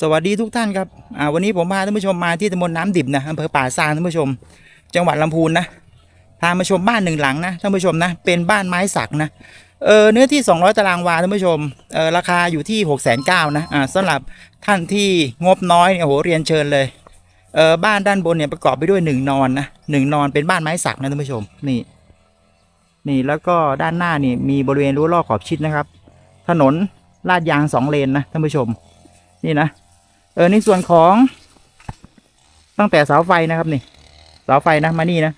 สวัสดีทุกท่านครับ อ่า วันนี้ผมพาท่านผู้ชมมาที่ตำบลน้ำดิบนะอำเภอป่าซางท่านผู้ชม จังหวัดลำพูนนะ พามาชมบ้านหนึ่งหลังนะท่านผู้ชมนะ เป็นบ้านไม้สักนะ เออเนื้อที่ 200 ตารางวาท่านผู้ชม เออราคาอยู่ที่6 9 0 0 0นะ อ่าสำหรับท่านที่งบน้อยเนี่ยโหเรียนเชิญเลย เออบ้านด้านบนเนี่ยประกอบไปด้วยหนึ่งนอนนะหนึ่งนอนเป็นบ้านไม้สักนะท่านผู้ชม นี่ นี่แล้วก็ด้านหน้านี่มีบริเวณรั้วรอบขอบชิดนะครับ ถนนลาดยางสองเลนนะท่านผู้ชม นี่นะ เออในส่วนของตั้งแต่เสาไฟนะครับนี่เสาไฟนะมานี่นะ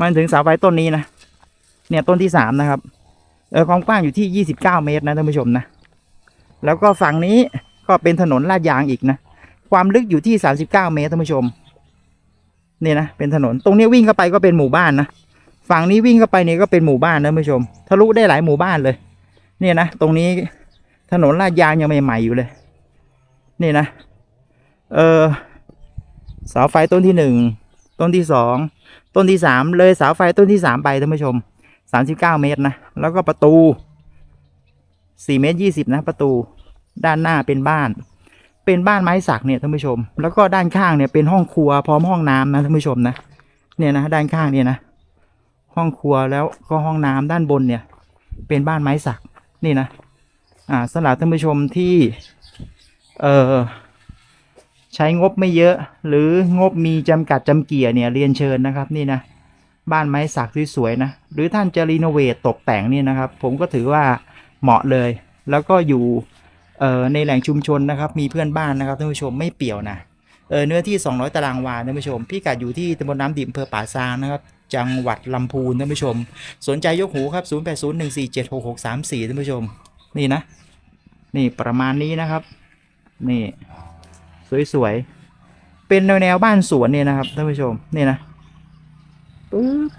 มันถึงเสาไฟต้นนี้นะเนี่ยต้นที่สามนะครับ เออความกว้างอยู่ที่ยี่สิบเก้าเมตรนะท่านผู้ชมนะแล้วก็ฝั่งนี้ก็เป็นถนนลาดยางอีกนะความลึกอยู่ที่สามสิบเก้าเมตรท่านผู้ชมนี่นะเป็นถนนตรงนี้วิ่งเข้าไปก็เป็นหมู่บ้านนะฝั่งนี้วิ่งเข้าไปนี่ก็เป็นหมู่บ้านนะท่านผู้ชมทะลุได้หลายหมู่บ้านเลย เนี่ยนะตรงนี้ถนนลาดยางยังใหม่ๆอยู่เลย นี่นะ เออเสาไฟต้นที่หนึ่งต้นที่สองต้นที่สามเลยเสาไฟต้นที่สามไปท่านผู้ชมสามสิบเก้าเมตรนะ แล้วก็ประตูสี่เมตรยี่สิบนะประตูด้านหน้าเป็นบ้าน เป็นบ้านไม้สักเนี่ยท่านผู้ชม แล้วก็ด้านข้างเนี่ยเป็นห้องครัวพร้อมห้องน้ำนะท่านผู้ชมนะเนี่ยนะด้านข้างเนี่ยนะห้องครัวแล้วก็ห้องน้ำด้านบนเนี่ย เป็นบ้านไม้สักนี่นะอ่าสำหรับท่านผู้ชมที่ เออใช้งบไม่เยอะ หรืองบมีจำกัดจำเกียเนี่ยเรียนเชิญนะครับนี่นะบ้านไม้สักสวยๆนะ หรือท่านจะรีโนเวทตกแต่งนี่นะครับ ผมก็ถือว่าเหมาะเลย แล้วก็อยู่เออในแหล่งชุมชนนะครับ มีเพื่อนบ้านนะครับท่านผู้ชมไม่เปี่ยวนะเออเนื้อที่ 200 ตารางวาท่านผู้ชมพี่กัดอยู่ที่ตำบลน้ำดิบอำเภอป่าซางนะครับ จังหวัดลำพูนท่านผู้ชม สนใจยกหูครับ 0801476634ท่านผู้ชม นี่นะ นี่ประมาณนี้นะครับ นี่ สวยๆ เป็นแนวแนวบ้านสวนเนี่ยนะครับท่านผู้ชม นี่นะปึ๊บ